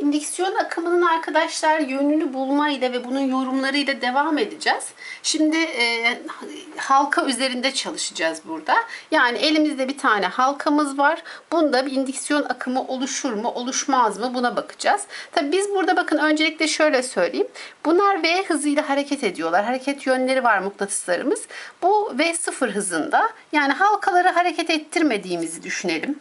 İndüksiyon akımının arkadaşlar yönünü bulmayla ve bunun yorumlarıyla devam edeceğiz. Şimdi e, halka üzerinde çalışacağız burada. Yani elimizde bir tane halkamız var. Bunda bir indüksiyon akımı oluşur mu, oluşmaz mı buna bakacağız. Tabii biz burada bakın öncelikle şöyle söyleyeyim. Bunlar V hızıyla hareket ediyorlar. Hareket yönleri var mıknatıslarımız. Bu V sıfır hızında. Yani halkaları hareket ettirmediğimizi düşünelim.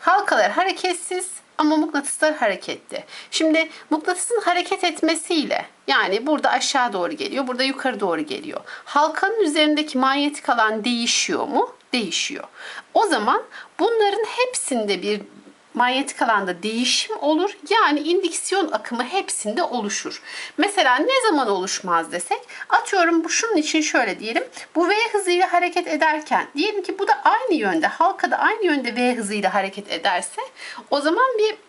Halkalar hareketsiz ama mıknatıslar hareketli. Şimdi mıknatısın hareket etmesiyle yani burada aşağı doğru geliyor, burada yukarı doğru geliyor. Halkanın üzerindeki manyetik alan değişiyor mu? Değişiyor. O zaman bunların hepsinde bir manyetik alanda değişim olur. Yani indüksiyon akımı hepsinde oluşur. Mesela ne zaman oluşmaz desek atıyorum bu şunun için şöyle diyelim. Bu V hızıyla hareket ederken diyelim ki bu da aynı yönde halkada aynı yönde V hızıyla hareket ederse o zaman bir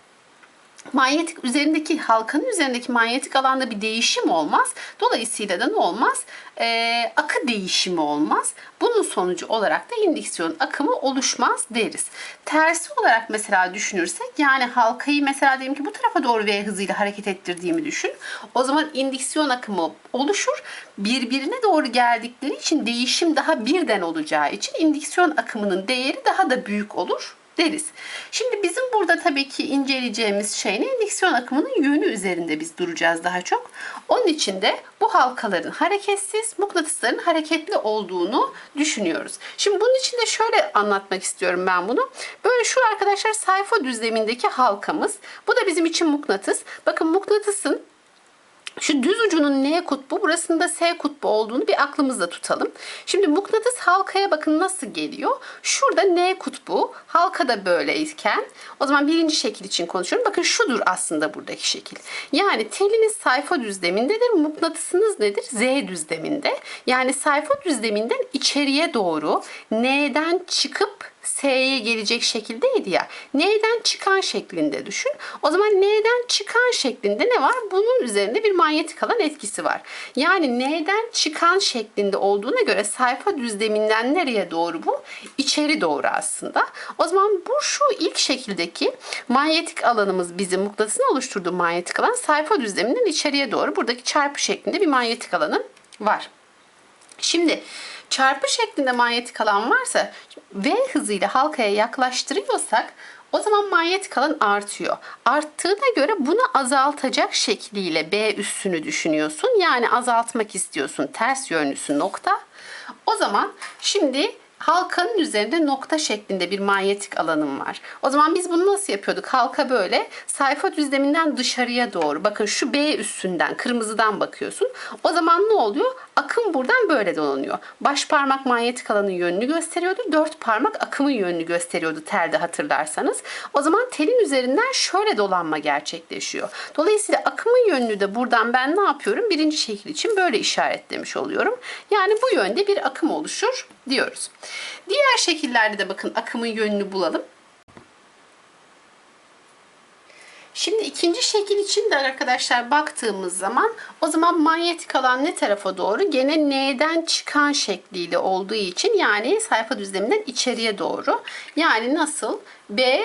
manyetik üzerindeki halkanın üzerindeki manyetik alanda bir değişim olmaz. Dolayısıyla da ne olmaz? Ee, akı değişimi olmaz. Bunun sonucu olarak da indüksiyon akımı oluşmaz deriz. Tersi olarak mesela düşünürsek yani halkayı mesela diyelim ki bu tarafa doğru V hızıyla hareket ettirdiğimi düşün. O zaman indüksiyon akımı oluşur. Birbirine doğru geldikleri için değişim daha birden olacağı için indüksiyon akımının değeri daha da büyük olur deriz. Şimdi bizim burada tabii ki inceleyeceğimiz şey ne? Endüksiyon akımının yönü üzerinde biz duracağız daha çok. Onun için de bu halkaların hareketsiz, mıknatısların hareketli olduğunu düşünüyoruz. Şimdi bunun için de şöyle anlatmak istiyorum ben bunu. Böyle şu arkadaşlar sayfa düzlemindeki halkamız. Bu da bizim için mıknatıs. Bakın mıknatısın şu düz ucunun N kutbu, burasında S kutbu olduğunu bir aklımızda tutalım. Şimdi mıknatıs halkaya bakın nasıl geliyor. Şurada N kutbu, halkada böyleyken, o zaman birinci şekil için konuşuyorum. Bakın şudur aslında buradaki şekil. Yani teliniz sayfa düzlemindedir, mıknatısınız nedir? Z düzleminde. Yani sayfa düzleminden içeriye doğru N'den çıkıp S'ye gelecek şekildeydi ya. N'den çıkan şeklinde düşün. O zaman N'den çıkan şeklinde ne var? Bunun üzerinde bir manyetik alan etkisi var. Yani N'den çıkan şeklinde olduğuna göre sayfa düzleminden nereye doğru bu? İçeri doğru aslında. O zaman bu şu ilk şekildeki manyetik alanımız bizim mıknatısın oluşturduğu manyetik alan sayfa düzleminden içeriye doğru buradaki çarpı şeklinde bir manyetik alanım var. Şimdi çarpı şeklinde manyetik alan varsa V hızıyla halkaya yaklaştırıyorsak o zaman manyetik alan artıyor. Arttığına göre bunu azaltacak şekliyle B üssünü düşünüyorsun. Yani azaltmak istiyorsun. Ters yönlüsü nokta. O zaman şimdi halkanın üzerinde nokta şeklinde bir manyetik alanım var. O zaman biz bunu nasıl yapıyorduk? Halka böyle sayfa düzleminden dışarıya doğru. Bakın şu B üstünden kırmızıdan bakıyorsun. O zaman ne oluyor? Akım buradan böyle dolanıyor. Baş parmak manyetik alanın yönünü gösteriyordu. Dört parmak akımın yönünü gösteriyordu telde hatırlarsanız. O zaman telin üzerinden şöyle dolanma gerçekleşiyor. Dolayısıyla akımın yönünü de buradan ben ne yapıyorum? Birinci şekil için böyle işaretlemiş oluyorum. Yani bu yönde bir akım oluşur diyoruz. Diğer şekillerde de bakın akımın yönünü bulalım. Şimdi ikinci şekil için de arkadaşlar baktığımız zaman o zaman manyetik alan ne tarafa doğru? Gene N'den çıkan şekliyle olduğu için yani sayfa düzleminden içeriye doğru. Yani nasıl? B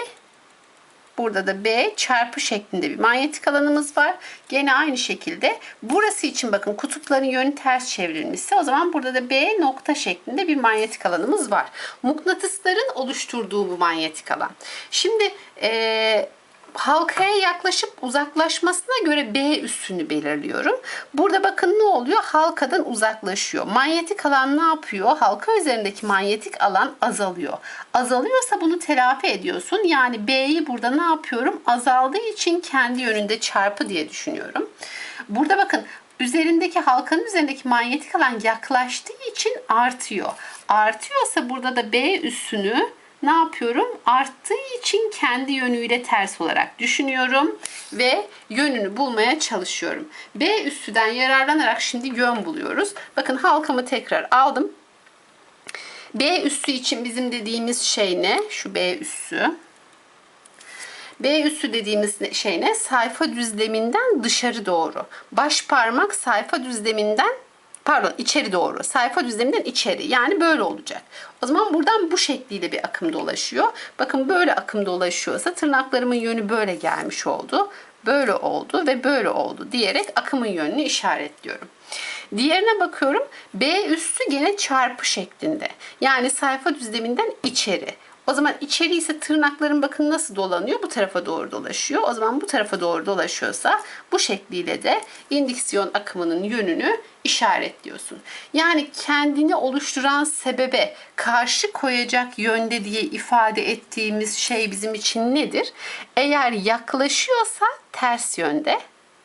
Burada da B çarpı şeklinde bir manyetik alanımız var. Gene aynı şekilde burası için bakın kutupların yönü ters çevrilmişse o zaman burada da B nokta şeklinde bir manyetik alanımız var. Mıknatısların oluşturduğu bu manyetik alan. Şimdi eee halkaya yaklaşıp uzaklaşmasına göre B üssünü belirliyorum. Burada bakın ne oluyor? Halkadan uzaklaşıyor. Manyetik alan ne yapıyor? Halka üzerindeki manyetik alan azalıyor. Azalıyorsa bunu telafi ediyorsun. Yani B'yi burada ne yapıyorum? Azaldığı için kendi yönünde çarpı diye düşünüyorum. Burada bakın üzerindeki halkanın üzerindeki manyetik alan yaklaştığı için artıyor. Artıyorsa burada da B üssünü ne yapıyorum? Arttığı için kendi yönüyle ters olarak düşünüyorum ve yönünü bulmaya çalışıyorum. B üssüden yararlanarak şimdi yön buluyoruz. Bakın halkamı tekrar aldım. B üssü için bizim dediğimiz şey ne? Şu B üssü. B üssü dediğimiz şey ne? Sayfa düzleminden dışarı doğru. Baş parmak sayfa düzleminden pardon içeri doğru. Sayfa düzleminden içeri. Yani böyle olacak. O zaman buradan bu şekliyle bir akım dolaşıyor. Bakın böyle akım dolaşıyorsa tırnaklarımın yönü böyle gelmiş oldu. Böyle oldu ve böyle oldu diyerek akımın yönünü işaretliyorum. Diğerine bakıyorum. B üstü gene çarpı şeklinde. Yani sayfa düzleminden içeri. O zaman içeri ise tırnakların bakın nasıl dolanıyor? Bu tarafa doğru dolaşıyor. O zaman bu tarafa doğru dolaşıyorsa bu şekliyle de indiksiyon akımının yönünü işaretliyorsun. Yani kendini oluşturan sebebe karşı koyacak yönde diye ifade ettiğimiz şey bizim için nedir? Eğer yaklaşıyorsa ters yönde,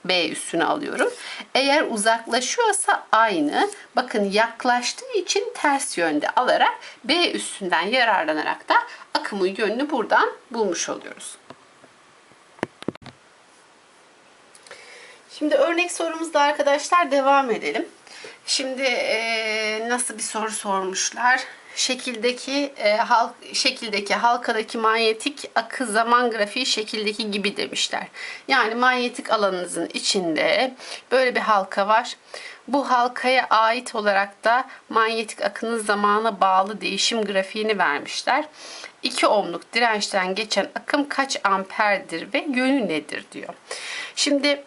B üstüne alıyorum. Eğer uzaklaşıyorsa aynı. Bakın yaklaştığı için ters yönde alarak B üstünden yararlanarak da akımın yönünü buradan bulmuş oluyoruz. Şimdi örnek sorumuzda arkadaşlar devam edelim. Şimdi e, nasıl bir soru sormuşlar? Şekildeki e, halk şekildeki halkadaki manyetik akı zaman grafiği şekildeki gibi demişler. Yani manyetik alanınızın içinde böyle bir halka var. Bu halkaya ait olarak da manyetik akının zamana bağlı değişim grafiğini vermişler. 2 ohmluk dirençten geçen akım kaç amperdir ve yönü nedir diyor. Şimdi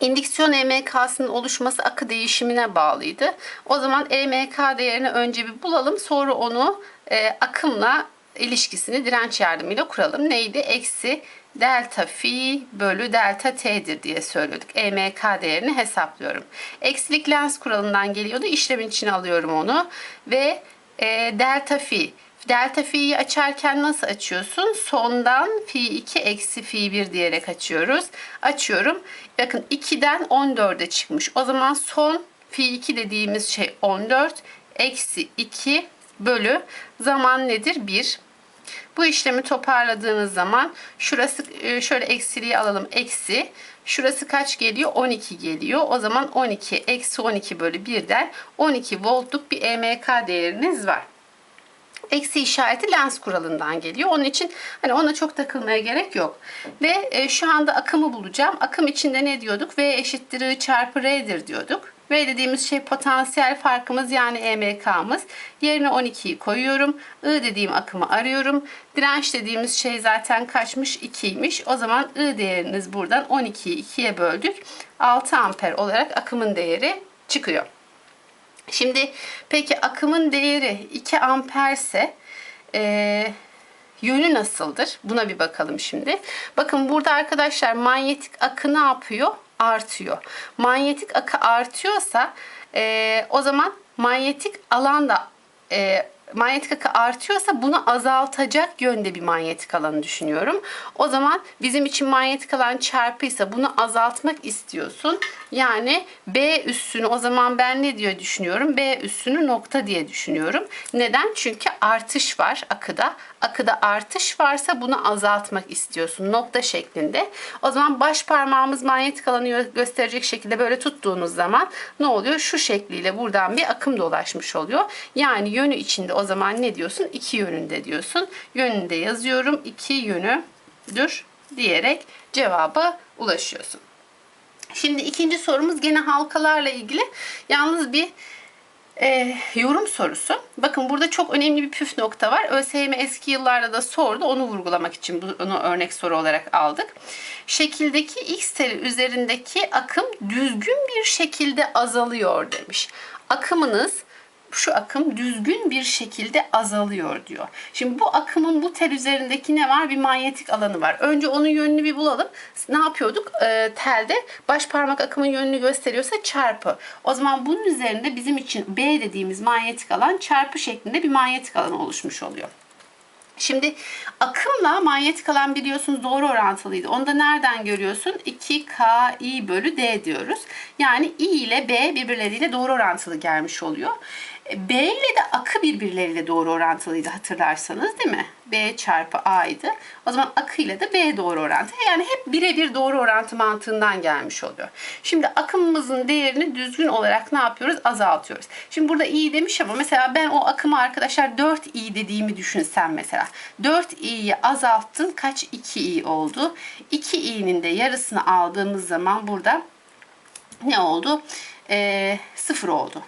İndüksiyon EMK'sının oluşması akı değişimine bağlıydı. O zaman EMK değerini önce bir bulalım. Sonra onu e, akımla ilişkisini direnç yardımıyla kuralım. Neydi? Eksi delta fi bölü delta t'dir diye söyledik. EMK değerini hesaplıyorum. Eksilik lens kuralından geliyordu. İşlemin içine alıyorum onu. Ve e, delta fi Delta fi'yi açarken nasıl açıyorsun? Sondan fi 2 eksi fi 1 diyerek açıyoruz. Açıyorum. Bakın 2'den 14'e çıkmış. O zaman son fi 2 dediğimiz şey 14 eksi 2 bölü zaman nedir? 1. Bu işlemi toparladığınız zaman şurası e, şöyle eksiliği alalım. Eksi. Şurası kaç geliyor? 12 geliyor. O zaman 12 eksi 12 bölü 1'den 12 voltluk bir EMK değeriniz var eksi işareti lens kuralından geliyor. Onun için hani ona çok takılmaya gerek yok. Ve e, şu anda akımı bulacağım. Akım içinde ne diyorduk? V eşittir I çarpı R'dir diyorduk. V dediğimiz şey potansiyel farkımız yani EMK'mız. Yerine 12'yi koyuyorum. I dediğim akımı arıyorum. Direnç dediğimiz şey zaten kaçmış? 2'ymiş. O zaman I değeriniz buradan 12'yi 2'ye böldük. 6 amper olarak akımın değeri çıkıyor. Şimdi peki akımın değeri 2 amperse e, yönü nasıldır? Buna bir bakalım şimdi. Bakın burada arkadaşlar manyetik akı ne yapıyor? Artıyor. Manyetik akı artıyorsa e, o zaman manyetik alan da e, manyetik akı artıyorsa bunu azaltacak yönde bir manyetik alanı düşünüyorum. O zaman bizim için manyetik alan çarpıysa bunu azaltmak istiyorsun. Yani B üssünü o zaman ben ne diyor düşünüyorum? B üssünü nokta diye düşünüyorum. Neden? Çünkü artış var akıda. Akıda artış varsa bunu azaltmak istiyorsun nokta şeklinde. O zaman baş parmağımız manyetik alanı gösterecek şekilde böyle tuttuğunuz zaman ne oluyor? Şu şekliyle buradan bir akım dolaşmış oluyor. Yani yönü içinde o zaman ne diyorsun? İki yönünde diyorsun. Yönünde yazıyorum. iki yönüdür diyerek cevaba ulaşıyorsun. Şimdi ikinci sorumuz gene halkalarla ilgili. Yalnız bir e, yorum sorusu. Bakın burada çok önemli bir püf nokta var. ÖSYM eski yıllarda da sordu. Onu vurgulamak için bunu örnek soru olarak aldık. Şekildeki X teli üzerindeki akım düzgün bir şekilde azalıyor demiş. Akımınız şu akım düzgün bir şekilde azalıyor diyor. Şimdi bu akımın bu tel üzerindeki ne var? Bir manyetik alanı var. Önce onun yönünü bir bulalım. Ne yapıyorduk? E, telde baş parmak akımın yönünü gösteriyorsa çarpı. O zaman bunun üzerinde bizim için B dediğimiz manyetik alan çarpı şeklinde bir manyetik alan oluşmuş oluyor. Şimdi akımla manyetik alan biliyorsunuz doğru orantılıydı. Onu da nereden görüyorsun? 2Ki bölü D diyoruz. Yani I ile B birbirleriyle doğru orantılı gelmiş oluyor. B ile de akı birbirleriyle doğru orantılıydı hatırlarsanız değil mi? B çarpı A'ydı. O zaman akı ile de B doğru orantı. Yani hep birebir doğru orantı mantığından gelmiş oluyor. Şimdi akımımızın değerini düzgün olarak ne yapıyoruz? Azaltıyoruz. Şimdi burada i demiş ama mesela ben o akımı arkadaşlar 4i dediğimi düşünsem mesela. 4i'yi azalttın kaç 2i oldu? 2i'nin de yarısını aldığımız zaman burada ne oldu? e, sıfır oldu.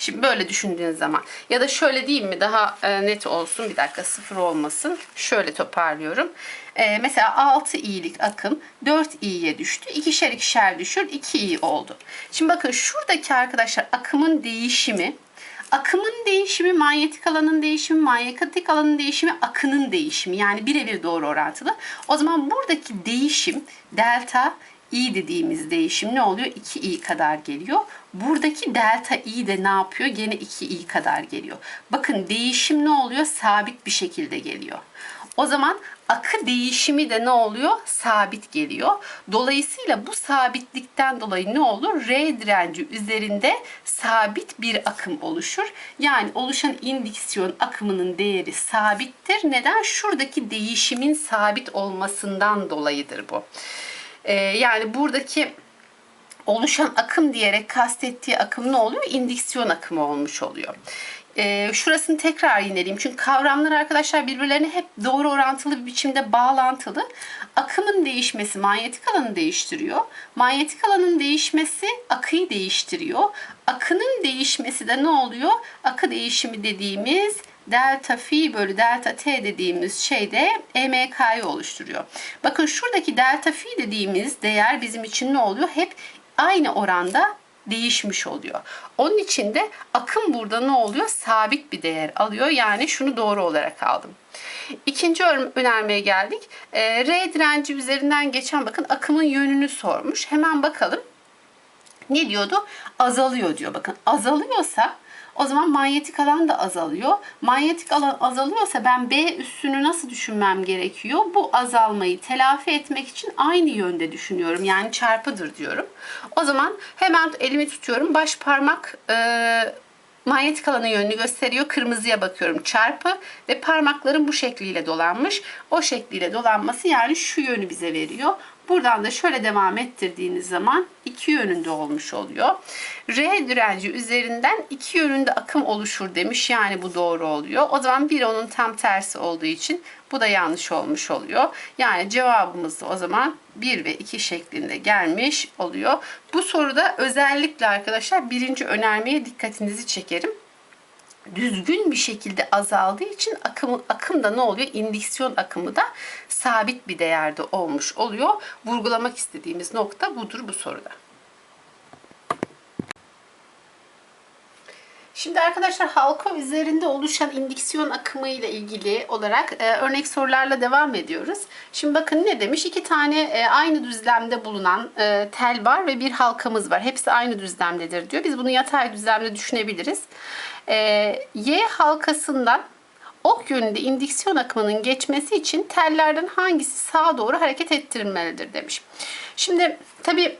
Şimdi böyle düşündüğünüz zaman ya da şöyle diyeyim mi daha e, net olsun bir dakika sıfır olmasın. Şöyle toparlıyorum. E, mesela 6 i'lik akım 4 i'ye düştü. İkişer ikişer düşür 2 i oldu. Şimdi bakın şuradaki arkadaşlar akımın değişimi Akımın değişimi, manyetik alanın değişimi, manyetik alanın değişimi, akının değişimi. Yani birebir doğru orantılı. O zaman buradaki değişim delta i dediğimiz değişim ne oluyor? 2i kadar geliyor. Buradaki delta i de ne yapıyor? Gene 2i kadar geliyor. Bakın değişim ne oluyor? Sabit bir şekilde geliyor. O zaman akı değişimi de ne oluyor? Sabit geliyor. Dolayısıyla bu sabitlikten dolayı ne olur? R direnci üzerinde sabit bir akım oluşur. Yani oluşan indüksiyon akımının değeri sabittir. Neden? Şuradaki değişimin sabit olmasından dolayıdır bu. Ee, yani buradaki oluşan akım diyerek kastettiği akım ne oluyor? İndüksiyon akımı olmuş oluyor. Ee, şurasını tekrar yineleyeyim. Çünkü kavramlar arkadaşlar birbirlerine hep doğru orantılı bir biçimde bağlantılı. Akımın değişmesi manyetik alanı değiştiriyor. Manyetik alanın değişmesi akıyı değiştiriyor. Akının değişmesi de ne oluyor? Akı değişimi dediğimiz delta fi bölü delta t dediğimiz şey de EMK'yı oluşturuyor. Bakın şuradaki delta fi dediğimiz değer bizim için ne oluyor? Hep aynı oranda değişmiş oluyor. Onun için de akım burada ne oluyor? Sabit bir değer alıyor. Yani şunu doğru olarak aldım. İkinci önermeye geldik. E, R direnci üzerinden geçen bakın akımın yönünü sormuş. Hemen bakalım. Ne diyordu? Azalıyor diyor. Bakın azalıyorsa o zaman manyetik alan da azalıyor. Manyetik alan azalıyorsa ben B üssünü nasıl düşünmem gerekiyor? Bu azalmayı telafi etmek için aynı yönde düşünüyorum. Yani çarpıdır diyorum. O zaman hemen elimi tutuyorum. Baş parmak e, manyetik alanın yönünü gösteriyor. Kırmızıya bakıyorum çarpı ve parmaklarım bu şekliyle dolanmış. O şekliyle dolanması yani şu yönü bize veriyor. Buradan da şöyle devam ettirdiğiniz zaman iki yönünde olmuş oluyor. R direnci üzerinden iki yönünde akım oluşur demiş. Yani bu doğru oluyor. O zaman bir onun tam tersi olduğu için bu da yanlış olmuş oluyor. Yani cevabımız da o zaman 1 ve 2 şeklinde gelmiş oluyor. Bu soruda özellikle arkadaşlar birinci önermeye dikkatinizi çekerim düzgün bir şekilde azaldığı için akım, akım da ne oluyor? İndüksiyon akımı da sabit bir değerde olmuş oluyor. Vurgulamak istediğimiz nokta budur bu soruda. Şimdi arkadaşlar halka üzerinde oluşan indüksiyon akımı ile ilgili olarak e, örnek sorularla devam ediyoruz. Şimdi bakın ne demiş? İki tane e, aynı düzlemde bulunan e, tel var ve bir halkamız var. Hepsi aynı düzlemdedir diyor. Biz bunu yatay düzlemde düşünebiliriz. E, y halkasından ok yönünde indüksiyon akımının geçmesi için tellerden hangisi sağa doğru hareket ettirilmelidir demiş. Şimdi tabii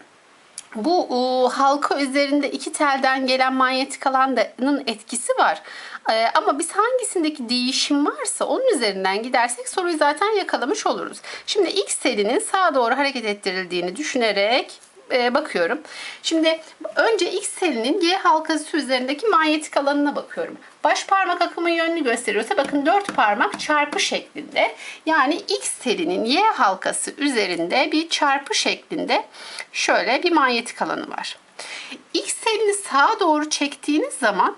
bu e, halka üzerinde iki telden gelen manyetik alanın etkisi var. E, ama biz hangisindeki değişim varsa onun üzerinden gidersek soruyu zaten yakalamış oluruz. Şimdi X telinin sağa doğru hareket ettirildiğini düşünerek e, bakıyorum. Şimdi önce X telinin Y halkası üzerindeki manyetik alanına bakıyorum. Baş parmak akımın yönünü gösteriyorsa bakın dört parmak çarpı şeklinde. Yani X telinin Y halkası üzerinde bir çarpı şeklinde şöyle bir manyetik alanı var. X telini sağa doğru çektiğiniz zaman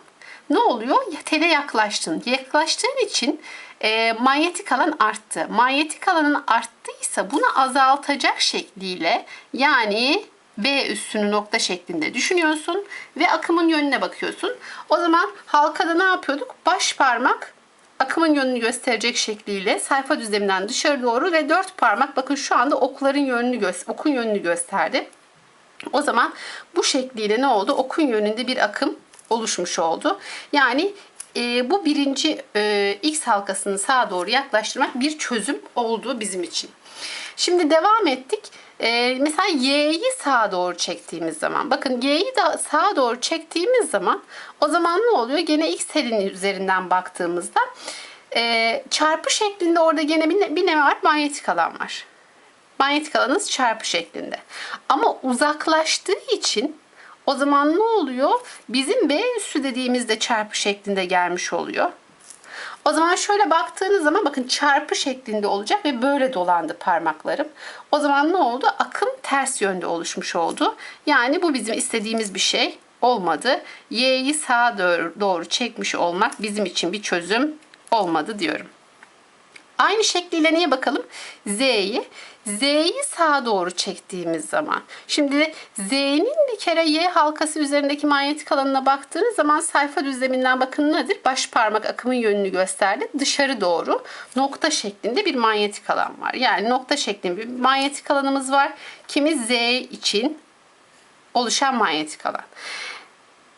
ne oluyor? Tele yaklaştın. Yaklaştığın için e, manyetik alan arttı. Manyetik alanın arttıysa bunu azaltacak şekliyle yani B üssünü nokta şeklinde düşünüyorsun ve akımın yönüne bakıyorsun. O zaman halkada ne yapıyorduk? Baş parmak akımın yönünü gösterecek şekliyle sayfa düzleminden dışarı doğru ve dört parmak bakın şu anda okların yönünü okun yönünü gösterdi. O zaman bu şekliyle ne oldu? Okun yönünde bir akım oluşmuş oldu. Yani e, bu birinci e, X halkasını sağa doğru yaklaştırmak bir çözüm oldu bizim için. Şimdi devam ettik. Ee, mesela Y'yi sağa doğru çektiğimiz zaman bakın Y'yi de sağa doğru çektiğimiz zaman o zaman ne oluyor? Gene X telinin üzerinden baktığımızda e, çarpı şeklinde orada gene bir, bir ne var? Manyetik alan var. Manyetik alanınız çarpı şeklinde. Ama uzaklaştığı için o zaman ne oluyor? Bizim B üssü dediğimizde çarpı şeklinde gelmiş oluyor. O zaman şöyle baktığınız zaman bakın çarpı şeklinde olacak ve böyle dolandı parmaklarım. O zaman ne oldu? Akım ters yönde oluşmuş oldu. Yani bu bizim istediğimiz bir şey olmadı. Y'yi sağa doğru, çekmiş olmak bizim için bir çözüm olmadı diyorum. Aynı şekliyle neye bakalım? Z'yi. Z'yi sağa doğru çektiğimiz zaman. Şimdi Z'nin bir kere Y halkası üzerindeki manyetik alanına baktığınız zaman sayfa düzleminden bakın nedir? Baş parmak akımın yönünü gösterdi. Dışarı doğru nokta şeklinde bir manyetik alan var. Yani nokta şeklinde bir manyetik alanımız var. Kimi Z için oluşan manyetik alan.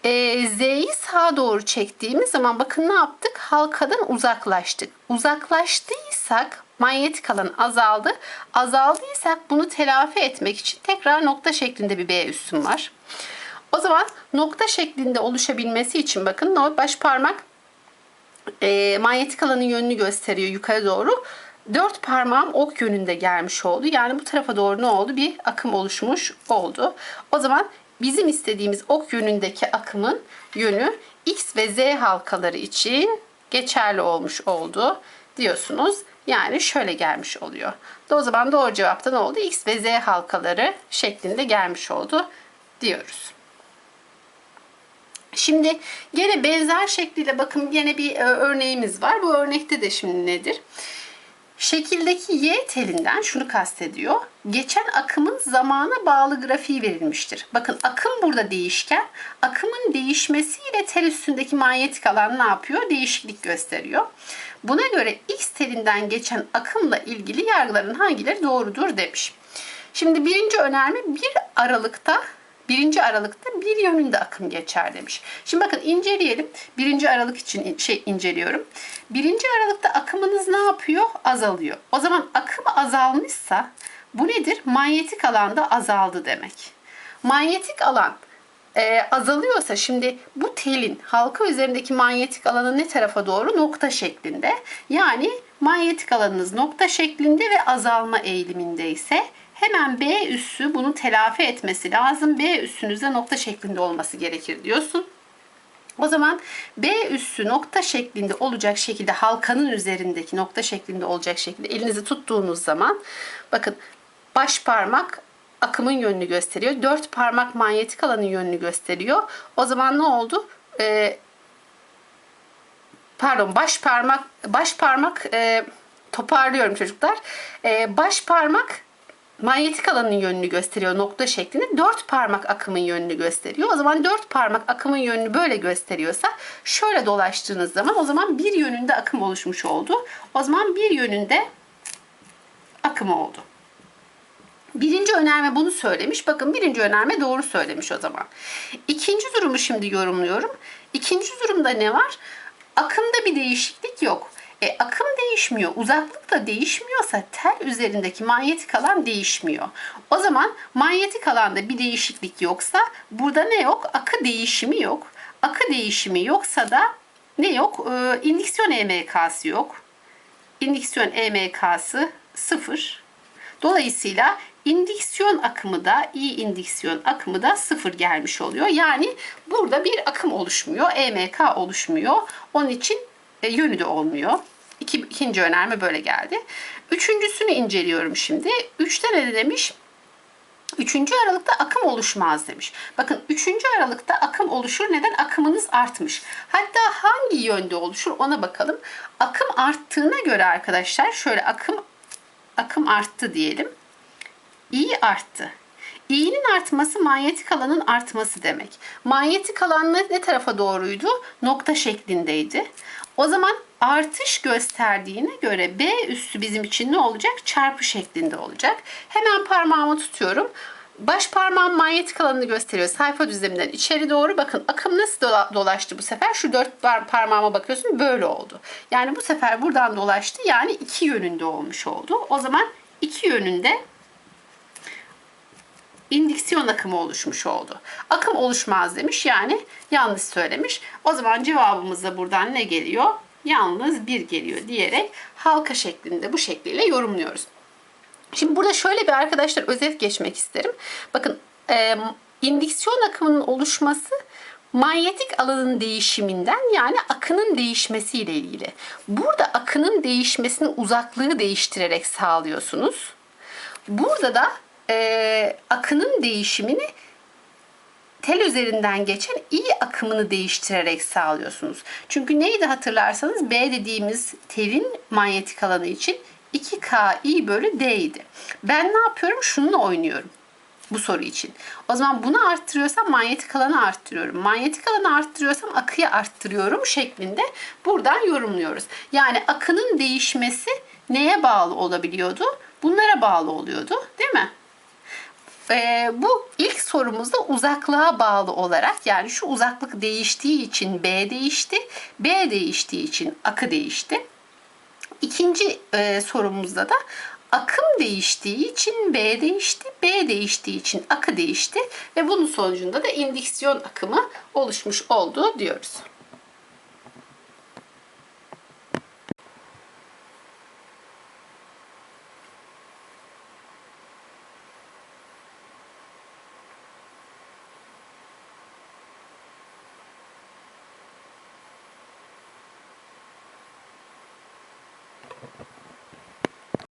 E, Z'yi sağa doğru çektiğimiz zaman bakın ne yaptık? Halkadan uzaklaştık. Uzaklaştıysak manyetik alan azaldı. Azaldıysak bunu telafi etmek için tekrar nokta şeklinde bir B üssüm var. O zaman nokta şeklinde oluşabilmesi için bakın baş parmak e, manyetik alanın yönünü gösteriyor yukarı doğru. Dört parmağım ok yönünde gelmiş oldu. Yani bu tarafa doğru ne oldu? Bir akım oluşmuş oldu. O zaman bizim istediğimiz ok yönündeki akımın yönü X ve Z halkaları için geçerli olmuş oldu diyorsunuz. Yani şöyle gelmiş oluyor. O zaman doğru cevapta ne oldu? X ve Z halkaları şeklinde gelmiş oldu diyoruz. Şimdi gene benzer şekliyle bakın yine bir e, örneğimiz var. Bu örnekte de şimdi nedir? Şekildeki y telinden şunu kastediyor. Geçen akımın zamana bağlı grafiği verilmiştir. Bakın akım burada değişken. Akımın değişmesiyle tel üstündeki manyetik alan ne yapıyor? Değişiklik gösteriyor. Buna göre x telinden geçen akımla ilgili yargıların hangileri doğrudur demiş. Şimdi birinci önerme 1 Aralık'ta birinci Aralık'ta bir yönünde akım geçer demiş. Şimdi bakın inceleyelim. Birinci Aralık için şey inceliyorum. Birinci Aralık'ta akımınız ne yapıyor? Azalıyor. O zaman akım azalmışsa bu nedir? Manyetik alanda azaldı demek. Manyetik alan e, azalıyorsa şimdi bu telin halka üzerindeki manyetik alanı ne tarafa doğru? Nokta şeklinde. Yani manyetik alanınız nokta şeklinde ve azalma eğiliminde ise hemen B üssü bunu telafi etmesi lazım. B üssünüzde nokta şeklinde olması gerekir diyorsun. O zaman B üssü nokta şeklinde olacak şekilde halkanın üzerindeki nokta şeklinde olacak şekilde elinizi tuttuğunuz zaman bakın baş parmak akımın yönünü gösteriyor. Dört parmak manyetik alanın yönünü gösteriyor. O zaman ne oldu? Ee, pardon baş parmak baş parmak e, toparlıyorum çocuklar. Ee, baş parmak manyetik alanın yönünü gösteriyor nokta şeklinde. Dört parmak akımın yönünü gösteriyor. O zaman dört parmak akımın yönünü böyle gösteriyorsa şöyle dolaştığınız zaman o zaman bir yönünde akım oluşmuş oldu. O zaman bir yönünde akım oldu. Birinci önerme bunu söylemiş. Bakın birinci önerme doğru söylemiş o zaman. İkinci durumu şimdi yorumluyorum. İkinci durumda ne var? Akımda bir değişiklik yok. E, akım değişmiyor, uzaklık da değişmiyorsa tel üzerindeki manyetik alan değişmiyor. O zaman manyetik alanda bir değişiklik yoksa burada ne yok? Akı değişimi yok. Akı değişimi yoksa da ne yok? E, indüksiyon EMK'sı yok. İndüksiyon EMK'sı sıfır. Dolayısıyla indüksiyon akımı da, iyi indüksiyon akımı da sıfır gelmiş oluyor. Yani burada bir akım oluşmuyor, EMK oluşmuyor. Onun için e, yönü de olmuyor. İki, ikinci önerme böyle geldi. Üçüncüsünü inceliyorum şimdi. Üçte ne demiş? Üçüncü Aralık'ta akım oluşmaz demiş. Bakın üçüncü Aralık'ta akım oluşur. Neden? Akımınız artmış. Hatta hangi yönde oluşur ona bakalım. Akım arttığına göre arkadaşlar şöyle akım akım arttı diyelim. İyi arttı. İ'nin artması manyetik alanın artması demek. Manyetik alan ne tarafa doğruydu? Nokta şeklindeydi. O zaman artış gösterdiğine göre B üssü bizim için ne olacak? Çarpı şeklinde olacak. Hemen parmağımı tutuyorum. Baş parmağım manyetik alanını gösteriyor. Sayfa düzleminden içeri doğru. Bakın akım nasıl dolaştı bu sefer? Şu dört parmağıma bakıyorsun böyle oldu. Yani bu sefer buradan dolaştı. Yani iki yönünde olmuş oldu. O zaman iki yönünde indüksiyon akımı oluşmuş oldu. Akım oluşmaz demiş yani yanlış söylemiş. O zaman cevabımız da buradan ne geliyor? Yalnız bir geliyor diyerek halka şeklinde bu şekliyle yorumluyoruz. Şimdi burada şöyle bir arkadaşlar özet geçmek isterim. Bakın e, indüksiyon akımının oluşması manyetik alanın değişiminden yani akının değişmesiyle ilgili. Burada akının değişmesini uzaklığı değiştirerek sağlıyorsunuz. Burada da e, akının değişimini tel üzerinden geçen i akımını değiştirerek sağlıyorsunuz. Çünkü neydi hatırlarsanız B dediğimiz telin manyetik alanı için 2Ki bölü D idi. Ben ne yapıyorum? Şununla oynuyorum bu soru için. O zaman bunu arttırıyorsam manyetik alanı arttırıyorum. Manyetik alanı arttırıyorsam akıyı arttırıyorum şeklinde buradan yorumluyoruz. Yani akının değişmesi neye bağlı olabiliyordu? Bunlara bağlı oluyordu değil mi? Ee, bu ilk sorumuzda uzaklığa bağlı olarak yani şu uzaklık değiştiği için B değişti, B değiştiği için akı değişti. İkinci e, sorumuzda da akım değiştiği için B değişti, B değiştiği için akı değişti ve bunun sonucunda da indüksiyon akımı oluşmuş oldu diyoruz.